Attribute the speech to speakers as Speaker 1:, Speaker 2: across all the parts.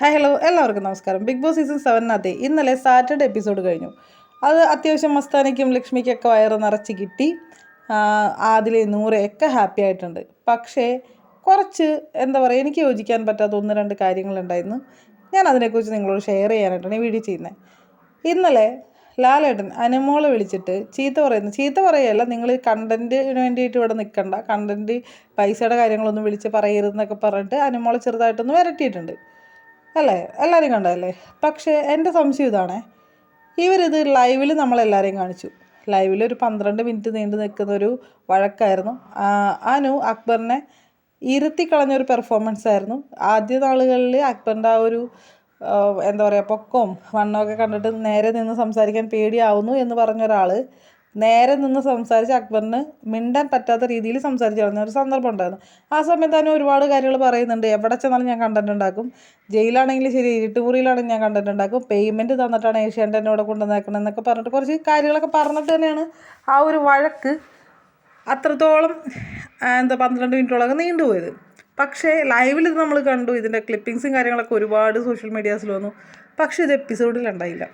Speaker 1: Hi hello എല്ലാവർക്കും നമസ്കാരം. Big boss season സെവനകത്തെ ഇന്നലെ സാറ്റർഡേ എപ്പിസോഡ് കഴിഞ്ഞു. അത് അത്യാവശ്യം മസ്താനയ്ക്കും ലക്ഷ്മിക്കൊക്കെ വയറ് നിറച്ച് കിട്ടി. ആദിലെ നൂറയൊക്കെ ഹാപ്പി ആയിട്ടുണ്ട്. പക്ഷേ കുറച്ച് എന്താ പറയുക എനിക്ക് യോജിക്കാൻ പറ്റാത്ത ഒന്ന് രണ്ട് കാര്യങ്ങളുണ്ടായിരുന്നു. ഞാൻ അതിനെക്കുറിച്ച് നിങ്ങളോട് ഷെയർ ചെയ്യാനായിട്ടാണ് ഈ വീഡിയോ ചെയ്യുന്നത് ഇന്നലെ ലാലേട്ടൻ അനുമോളെ വിളിച്ചിട്ട് ചീത്ത പറയുന്നു. ചീത്ത പറയുകയല്ല നിങ്ങൾ കണ്ടന്റിന് വേണ്ടിയിട്ട് ഇവിടെ നിൽക്കണ്ട കണ്ടന്റ് പൈസയുടെ കാര്യങ്ങളൊന്നും വിളിച്ച് പറയരുതെന്നൊക്കെ പറഞ്ഞിട്ട് അനുമോളെ ചെറുതായിട്ടൊന്ന് വരട്ടിയിട്ടുണ്ട്. അല്ലേ? എല്ലാവരും കണ്ടതല്ലേ? പക്ഷേ എന്റെ സംശയം ഇതാണ്. ഇവരിത് ലൈവിൽ നമ്മളെല്ലാവരെയും കാണിച്ചു. ലൈവിൽ ഒരു പന്ത്രണ്ട് മിനിറ്റ് നീണ്ടു നിൽക്കുന്ന ഒരു വഴക്കായിരുന്നു അനു അക്ബറിനെ ഇരുത്തി കളഞ്ഞൊരു പെർഫോമൻസ് ആയിരുന്നു. ആദ്യ നാളുകളിൽ അക്ബറിന്റെ ആ ഒരു എന്താ പറയുക പൊക്കവും വണ്ണമൊക്കെ കണ്ടിട്ട് നേരെ നിന്ന് സംസാരിക്കാൻ പേടിയാവുന്നു എന്ന് പറഞ്ഞ ഒരാൾ നേരെ നിന്ന് സംസാരിച്ച് അക്ബറിന് മിണ്ടാൻ പറ്റാത്ത രീതിയിൽ സംസാരിച്ച് കളഞ്ഞ ഒരു സന്ദർഭം ഉണ്ടായിരുന്നു. ആ സമയത്ത് തന്നെ ഒരുപാട് കാര്യങ്ങൾ പറയുന്നുണ്ട്. എവിടെ ചെന്നാലും ഞാൻ കണ്ടന്റ് ഉണ്ടാക്കും. ജയിലാണെങ്കിലും ശരി ഇരുട്ടുമുറിയിലാണെങ്കിൽ ഞാൻ കണ്ടന്റ് ഉണ്ടാക്കും. പേയ്മെന്റ് തന്നിട്ടാണ് ഏഷ്യാന്റെ എന്നോട് കൊണ്ടുവന്നേക്കണം എന്നൊക്കെ പറഞ്ഞിട്ട് കുറച്ച് കാര്യങ്ങളൊക്കെ പറഞ്ഞിട്ട് തന്നെയാണ് ആ ഒരു വഴക്ക് അത്രത്തോളം എന്താ പന്ത്രണ്ട് മിനിറ്റോളം നീണ്ടുപോയത് പക്ഷേ ലൈവിൽ ഇത് നമ്മൾ കണ്ടു. ഇതിന്റെ ക്ലിപ്പിങ്സും കാര്യങ്ങളൊക്കെ ഒരുപാട് സോഷ്യൽ മീഡിയാസിൽ വന്നു. പക്ഷേ ഇത് എപ്പിസോഡിൽ ഉണ്ടായില്ല.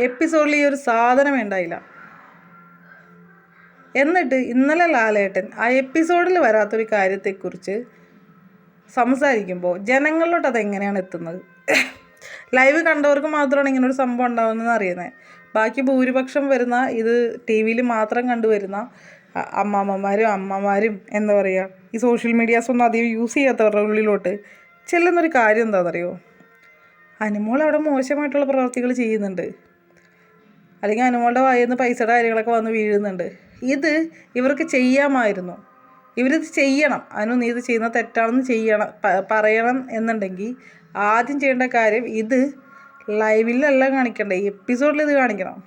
Speaker 1: എപ്പിസോഡിൽ ഈ ഒരു സാധനം ഉണ്ടായില്ല. എന്നിട്ട് ഇന്നലെ ലാലേട്ടൻ ആ എപ്പിസോഡിൽ വരാത്തൊരു കാര്യത്തെക്കുറിച്ച് സംസാരിക്കുമ്പോൾ ജനങ്ങളിലോട്ട് അതെങ്ങനെയാണ് എത്തുന്നത്? ലൈവ് കണ്ടവർക്ക് മാത്രമാണ് ഇങ്ങനെ ഒരു സംഭവം ഉണ്ടാവുന്നതെന്ന് അറിയുന്നത് ബാക്കി ഭൂരിപക്ഷം വരുന്ന ഇത് ടി വിയിൽ മാത്രം കണ്ടുവരുന്ന അമ്മാമ്മമാരും അമ്മമാരും എന്താ പറയുക ഈ സോഷ്യൽ മീഡിയാസ് ഒന്നും അധികം യൂസ് ചെയ്യാത്തവരുടെ ഉള്ളിലോട്ട് ചെല്ലുന്നൊരു കാര്യം എന്താണെന്നറിയോ അനുമോൾ അവിടെ മോശമായിട്ടുള്ള പ്രവർത്തികൾ ചെയ്യുന്നുണ്ട്. അല്ലെങ്കിൽ അനുമോളുടെ വായിൽ നിന്ന് പൈസയുടെ കാര്യങ്ങളൊക്കെ വന്ന് വീഴുന്നുണ്ട്. ഇത് ഇവർക്ക് ചെയ്യാമായിരുന്നു. ഇവരിത് ചെയ്യണം. അനു നീ ഇത് ചെയ്യുന്ന തെറ്റാണെന്ന് ചെയ്യണം പറയണം എന്നുണ്ടെങ്കിൽ ആദ്യം ചെയ്യേണ്ട കാര്യം ഇത് ലൈവിലല്ല കാണിക്കണ്ടേ എപ്പിസോഡിൽ ഇത് കാണിക്കണം.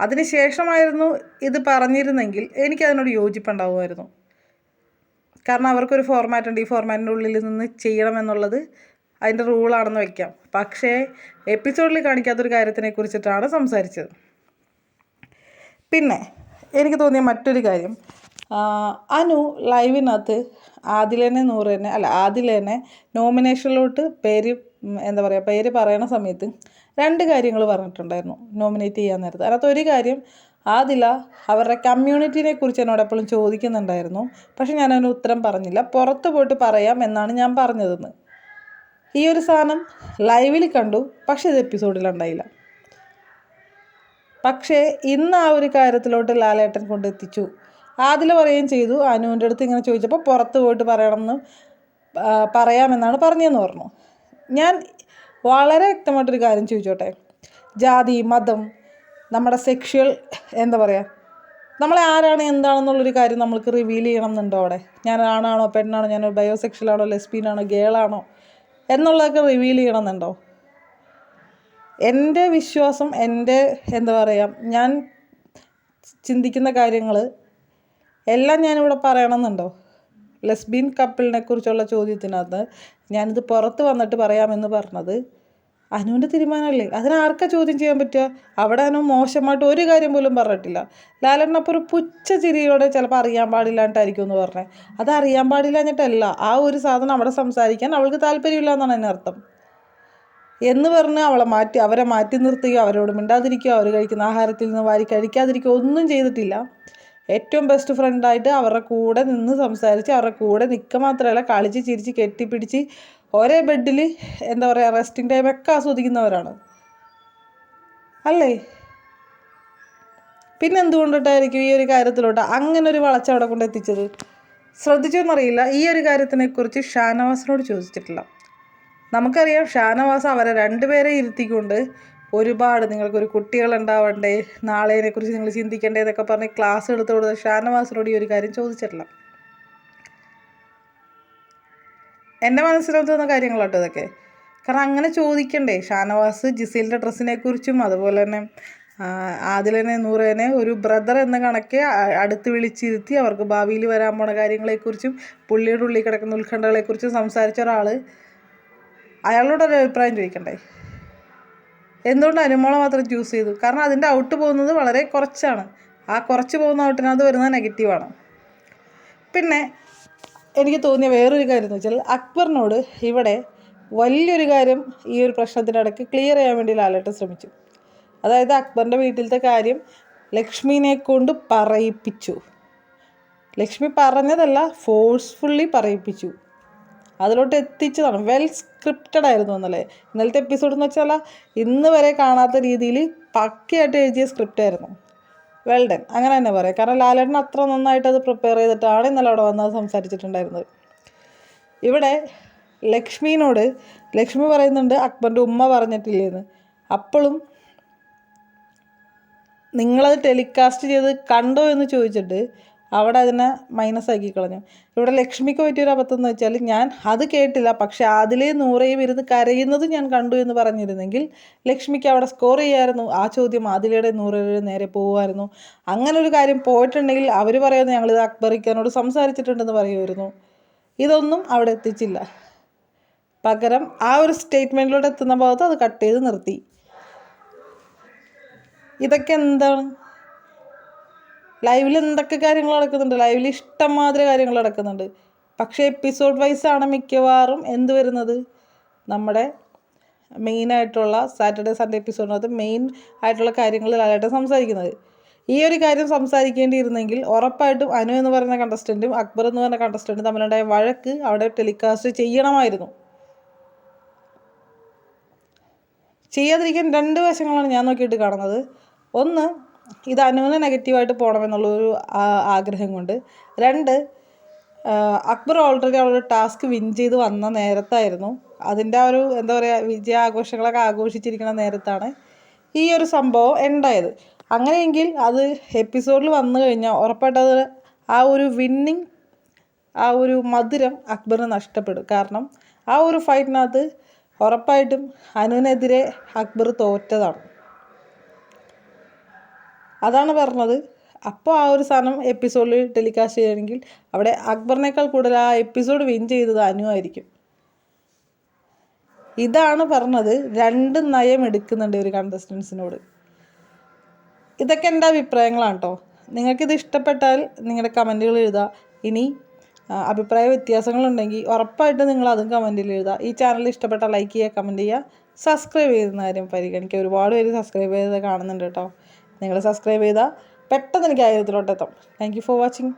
Speaker 1: അതിനുശേഷമായിരുന്നു ഇത് പറഞ്ഞിരുന്നെങ്കിൽ എനിക്കതിനോട് യോജിപ്പുണ്ടാവുമായിരുന്നു. കാരണം അവർക്കൊരു ഫോർമാറ്റ് ഉണ്ട്. ഈ ഫോർമാറ്റിന്റെ ഉള്ളിൽ നിന്ന് ചെയ്യണം എന്നുള്ളത് അതിന്റെ റൂളാണെന്ന് വയ്ക്കാം. പക്ഷേ എപ്പിസോഡിൽ കാണിക്കാത്തൊരു കാര്യത്തിനെ കുറിച്ചിട്ടാണ് സംസാരിച്ചത്. പിന്നെ എനിക്ക് തോന്നിയ മറ്റൊരു കാര്യം. അനു ലൈവിനകത്ത് ആദിലേനെ നൂറേനെ അല്ല ആദിലേനെ നോമിനേഷനിലോട്ട് പേര് എന്താ പറയുക പേര് പറയണ സമയത്ത് രണ്ട് കാര്യങ്ങൾ പറഞ്ഞിട്ടുണ്ടായിരുന്നു നോമിനേറ്റ് ചെയ്യാൻ നേരത്ത്. അതിനകത്ത് ഒരു കാര്യം ആദില അവരുടെ കമ്മ്യൂണിറ്റിനെ കുറിച്ച് എന്നോട് എപ്പോഴും ചോദിക്കുന്നുണ്ടായിരുന്നു. പക്ഷെ ഞാനതിന് ഉത്തരം പറഞ്ഞില്ല. പുറത്ത് പോയിട്ട് പറയാം എന്നാണ് ഞാൻ പറഞ്ഞതെന്ന്. ഈ ഒരു സാധനം ലൈവിൽ കണ്ടു പക്ഷേ ഇത് എപ്പിസോഡിലുണ്ടായില്ല പക്ഷേ ഇന്ന് ആ ഒരു കാര്യത്തിലോട്ട് ലാലേട്ടൻ കൊണ്ടെത്തിച്ചു ആദില പറയുകയും ചെയ്തു അനുവിന്റെ അടുത്ത് ഇങ്ങനെ ചോദിച്ചപ്പോൾ പുറത്ത് പോയിട്ട് പറയണമെന്ന് പറയാമെന്നാണ് പറഞ്ഞതെന്ന് പറഞ്ഞു. ഞാൻ വളരെ വ്യക്തമായിട്ടൊരു കാര്യം ചോദിച്ചോട്ടെ? ജാതി മതം നമ്മുടെ സെക്ഷൽ എന്താ പറയുക നമ്മളെ ആരാണ് എന്താണെന്നുള്ളൊരു കാര്യം നമ്മൾക്ക് റിവീൽ ചെയ്യണം എന്നുണ്ടോ അവിടെ? ഞാൻ ആണാണോ പെണ്ണാണോ ഞാൻ ബയോസെക്ഷലാണോ ലെസ്ബീനാണോ ഗേളാണോ എന്നുള്ളതൊക്കെ റിവീൽ ചെയ്യണമെന്നുണ്ടോ? എന്റെ വിശ്വാസം എന്റെ എന്താ പറയുക ഞാൻ ചിന്തിക്കുന്ന കാര്യങ്ങൾ എല്ലാം ഞാനിവിടെ പറയണമെന്നുണ്ടോ? ലെസ്ബിയൻ കപ്പിളിനെ കുറിച്ചുള്ള ചോദ്യത്തിനകത്ത് ഞാനിത് പുറത്ത് വന്നിട്ട് പറയാമെന്ന് പറഞ്ഞത് അനുവിന്റെ തീരുമാനമല്ലേ? അതിനാർക്കാ ചോദ്യം ചെയ്യാൻ പറ്റുക? അവിടെ അനു മോശമായിട്ട് ഒരു കാര്യം പോലും പറഞ്ഞിട്ടില്ല. ലാലേട്ടനപ്പോൾ ഒരു പുച്ഛ ചിരിയോടെ ചിലപ്പോൾ അറിയാൻ പാടില്ലാണ്ടായിരിക്കും എന്ന് പറഞ്ഞത് അത് അറിയാൻ പാടില്ലാഞ്ഞിട്ടല്ല. ആ ഒരു സാധനം അവിടെ സംസാരിക്കാൻ അവൾക്ക് താല്പര്യമില്ല എന്നാണ് അർത്ഥം. എന്ന് പറഞ്ഞ് അവളെ മാറ്റി അവരെ മാറ്റി നിർത്തുകയോ അവരോട് മിണ്ടാതിരിക്കുകയോ അവർ കഴിക്കുന്ന ആഹാരത്തിൽ നിന്ന് വാരി കഴിക്കാതിരിക്കുകയോ ഒന്നും ചെയ്തിട്ടില്ല. ഏറ്റവും ബെസ്റ്റ് ഫ്രണ്ടായിട്ട് അവരുടെ കൂടെ നിന്ന് സംസാരിച്ച് അവരുടെ കൂടെ നിൽക്കുക മാത്രമല്ല കളിച്ച് ചിരിച്ച് കെട്ടിപ്പിടിച്ച് ഒരേ ബെഡിൽ എന്താ പറയുക റെസ്റ്റിംഗ് ടൈമൊക്കെ ആസ്വദിക്കുന്നവരാണ്. അല്ലേ? പിന്നെ എന്തുകൊണ്ടിട്ടായിരിക്കും ഈ ഒരു കാര്യത്തിലോട്ട് അങ്ങനെ ഒരു വളച്ച അവിടെ കൊണ്ട് എത്തിച്ചത്? ശ്രദ്ധിച്ചോന്നറിയില്ല. ഈ ഒരു കാര്യത്തിനെക്കുറിച്ച് ഷാനവാസിനോട് ചോദിച്ചിട്ടില്ല. നമുക്കറിയാം ഷാനവാസ് അവരെ രണ്ടുപേരെ ഇരുത്തിക്കൊണ്ട് ഒരുപാട് നിങ്ങൾക്കൊരു കുട്ടികളുണ്ടാവണ്ടേ? നാളെയെക്കുറിച്ച് നിങ്ങൾ ചിന്തിക്കണ്ടേ എന്നൊക്കെ പറഞ്ഞ് ക്ലാസ് എടുത്തു ഷാനവാസിനോട് ഈ ഒരു കാര്യം ചോദിച്ചിട്ടില്ല. എന്റെ മനസ്സിലോട്ട് വന്ന കാര്യങ്ങളാട്ടോ ഇതൊക്കെ. കാരണം അങ്ങനെ ചോദിക്കണ്ടേ? ഷാനവാസ് ജിസീലിന്റെ ഡ്രസ്സിനെ കുറിച്ചും അതുപോലെ തന്നെ ആദിലനെ നൂറേനെ ഒരു ബ്രദർ എന്ന കണക്കെ അടുത്ത് വിളിച്ചിരുത്തി അവർക്ക് ഭാവിയിൽ വരാൻ പോണ കാര്യങ്ങളെക്കുറിച്ചും പുള്ളിയുടെ ഉള്ളിൽ കിടക്കുന്ന ഉത്കണ്ഠകളെക്കുറിച്ചും സംസാരിച്ച ഒരാൾ അയാളോടൊരു അഭിപ്രായം ചോദിക്കണ്ടേ? എന്തുകൊണ്ട് അനുമോളം മാത്രം ചൂസ് ചെയ്തു? കാരണം അതിന്റെ ഔട്ട് പോകുന്നത് വളരെ കുറച്ചാണ്. ആ കുറച്ച് പോകുന്ന ഔട്ടിനകത്ത് വരുന്നത് നെഗറ്റീവാണ് പിന്നെ എനിക്ക് തോന്നിയ വേറൊരു കാര്യം എന്ന് വെച്ചാൽ അക്ബറിനോട് ഇവിടെ വലിയൊരു കാര്യം ഈ ഒരു പ്രശ്നത്തിനിടയ്ക്ക് ക്ലിയർ ചെയ്യാൻ വേണ്ടി ലാലേട്ടൻ ശ്രമിച്ചു. അതായത് അക്ബറിന്റെ വീട്ടിലത്തെ കാര്യം ലക്ഷ്മിനെ കൊണ്ട് പറയിപ്പിച്ചു. ലക്ഷ്മി പറഞ്ഞതല്ല ഫോഴ്സ്ഫുള്ളി പറയിപ്പിച്ചു. അതിലോട്ട് എത്തിച്ചതാണ്. വെൽ സ്ക്രിപ്റ്റഡ് ആയിരുന്നു എന്നല്ലേ ഇന്നലത്തെ എപ്പിസോഡ് എന്ന് വെച്ചാൽ ഇന്ന് വരെ കാണാത്ത രീതിയിൽ പക്കയായിട്ട് എഴുതിയ സ്ക്രിപ്റ്റ് ആയിരുന്നു. വെൽ ഡൺ അങ്ങനെ തന്നെ പറയാം. കാരണം ലാലേട്ടൻ അത്ര നന്നായിട്ട് അത് പ്രിപ്പയർ ചെയ്തിട്ടാണ് ഇന്നലെ അവിടെ വന്നത് സംസാരിച്ചിട്ടുണ്ടായിരുന്നത്. ഇവിടെ ലക്ഷ്മീനോട് ലക്ഷ്മി പറയുന്നുണ്ട് അക്ബറിന്റെ ഉമ്മ പറഞ്ഞിട്ടില്ലേന്ന്. അപ്പോഴും നിങ്ങളത് ടെലികാസ്റ്റ് ചെയ്ത് കണ്ടോ എന്ന് ചോദിച്ചിട്ട് അവിടെ അതിനെ മൈനസ് ആക്കി കളഞ്ഞു. ഇവിടെ ലക്ഷ്മിക്ക് പറ്റിയൊരു അബദ്ധം എന്ന് വെച്ചാൽ ഞാൻ അത് കേട്ടില്ല. പക്ഷെ അതിലേ നൂറയും ഇരുന്ന് കരയുന്നത് ഞാൻ കണ്ടു എന്ന് പറഞ്ഞിരുന്നെങ്കിൽ ലക്ഷ്മിക്ക് അവിടെ സ്കോർ ചെയ്യായിരുന്നു. ആ ചോദ്യം അതിലയുടെ നൂറയുടെ നേരെ പോകുമായിരുന്നു അങ്ങനെ ഒരു കാര്യം പോയിട്ടുണ്ടെങ്കിൽ അവർ പറയുന്നത് ഞങ്ങളിത് അക്ബറിക്കാനോട് സംസാരിച്ചിട്ടുണ്ടെന്ന് പറയുമായിരുന്നു. ഇതൊന്നും അവിടെ എത്തിച്ചില്ല. പകരം ആ ഒരു സ്റ്റേറ്റ്മെന്റിലൂടെ എത്തുന്ന ഭാഗത്ത് അത് കട്ട് ചെയ്ത് നിർത്തി. ഇതൊക്കെ എന്താണ്? ലൈവിൽ എന്തൊക്കെ കാര്യങ്ങൾ നടക്കുന്നുണ്ട്? ലൈവിൽ ഇഷ്ടം മാതിരി കാര്യങ്ങൾ നടക്കുന്നുണ്ട്. പക്ഷേ എപ്പിസോഡ് വൈസ് ആണ് മിക്കവാറും എന്ത് വരുന്നത്? നമ്മുടെ മെയിൻ ആയിട്ടുള്ള സാറ്റർഡേ സൺഡേ എപ്പിസോഡിനകത്ത് മെയിൻ ആയിട്ടുള്ള കാര്യങ്ങൾ ലാലേട്ടൻ സംസാരിക്കുന്നത്. ഈ ഒരു കാര്യം സംസാരിക്കേണ്ടിയിരുന്നെങ്കിൽ ഉറപ്പായിട്ടും അനു എന്ന് പറയുന്ന കണ്ടസ്റ്റന്റും അക്ബർ എന്ന് പറയുന്ന കണ്ടസ്റ്റന്റും തമ്മിലുണ്ടായ വഴക്ക് അവിടെ ടെലികാസ്റ്റ് ചെയ്യണമായിരുന്നു. ചെയ്യാതിരിക്കാൻ രണ്ട് വശങ്ങളാണ് ഞാൻ നോക്കിയിട്ട് കാണുന്നത്. ഒന്ന് ഇത് അനുവിന് നെഗറ്റീവായിട്ട് പോകണമെന്നുള്ളൊരു ആഗ്രഹം കൊണ്ട്. രണ്ട് അക്ബർ ഓൾറെഡി അവളൊരു ടാസ്ക് വിൻ ചെയ്ത് വന്ന നേരത്തായിരുന്നു. അതിന്റെ ആ ഒരു എന്താ പറയുക വിജയാഘോഷങ്ങളൊക്കെ ആഘോഷിച്ചിരിക്കുന്ന നേരത്താണ് ഈ ഒരു സംഭവം ഉണ്ടായത്. അങ്ങനെയെങ്കിൽ അത് എപ്പിസോഡിൽ വന്നു കഴിഞ്ഞാൽ ഉറപ്പായിട്ടത് ആ ഒരു വിന്നിങ് ആ ഒരു മധുരം അക്ബറിന് നഷ്ടപ്പെടും. കാരണം ആ ഒരു ഫൈറ്റിനകത്ത് ഉറപ്പായിട്ടും അനുവിനെതിരെ അക്ബർ തോറ്റതാണ്. അതാണ് പറഞ്ഞത്. അപ്പോൾ ആ ഒരു സാധനം എപ്പിസോഡിൽ ടെലികാസ്റ്റ് ചെയ്യണമെങ്കിൽ അവിടെ അക്ബറിനേക്കാൾ കൂടുതൽ ആ എപ്പിസോഡ് വിൻ ചെയ്തത് അനു ആയിരിക്കും. ഇതാണ് പറഞ്ഞത് രണ്ട് നയം എടുക്കുന്നുണ്ട് ഒരു കണ്ടസ്റ്റൻസിനോട് ഇതൊക്കെ എന്റെ അഭിപ്രായങ്ങളാണ് കേട്ടോ നിങ്ങൾക്കിത് ഇഷ്ടപ്പെട്ടാൽ നിങ്ങളുടെ കമന്റുകൾ എഴുതുക ഇനി അഭിപ്രായ വ്യത്യാസങ്ങളുണ്ടെങ്കിൽ ഉറപ്പായിട്ട് നിങ്ങൾ അതും കമന്റിൽ എഴുതുക ഈ ചാനൽ ഇഷ്ടപ്പെട്ടാൽ ലൈക്ക് ചെയ്യുക കമന്റ് ചെയ്യുക. സബ്സ്ക്രൈബ് ചെയ്യുന്ന കാര്യം പരിഗണിക്കുക. ഒരുപാട് പേര് സബ്സ്ക്രൈബ് ചെയ്ത് കാണുന്നുണ്ട് കേട്ടോ നിങ്ങൾ സബ്സ്ക്രൈബ് ചെയ്താൽ പെട്ടെന്ന് എനിക്ക് ആയിരത്തിലോട്ട് എത്താം താങ്ക് യു ഫോർ വാച്ചിങ്